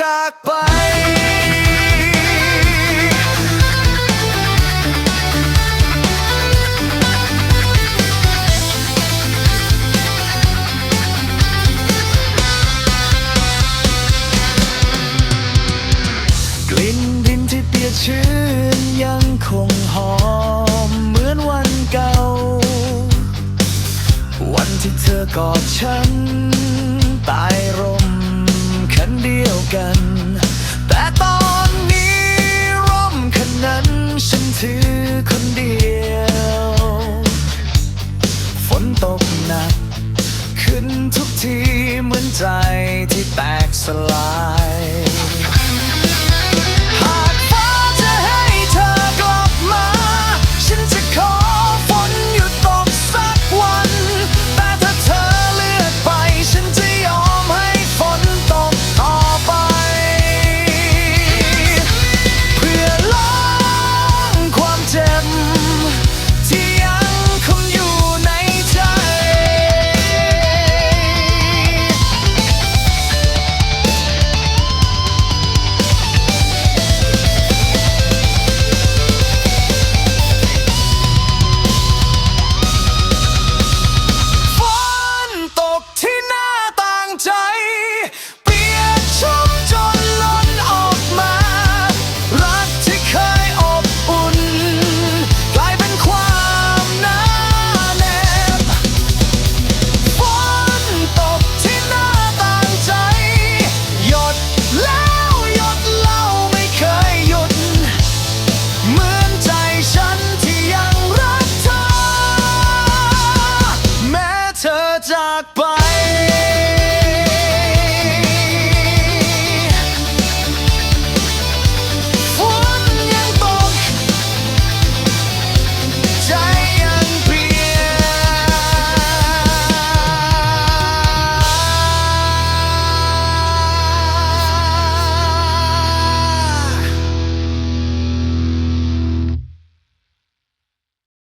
จากไปชื้นยังคงหอมเหมือนวันเก่า วันที่เธอกอดฉันตาย กัน แต่ตอนนี้ร่มคันนั้นฉันถือคนเดียว ฝนตกหนัก ขึ้นทุกทีเหมือนใจที่แตกสลาย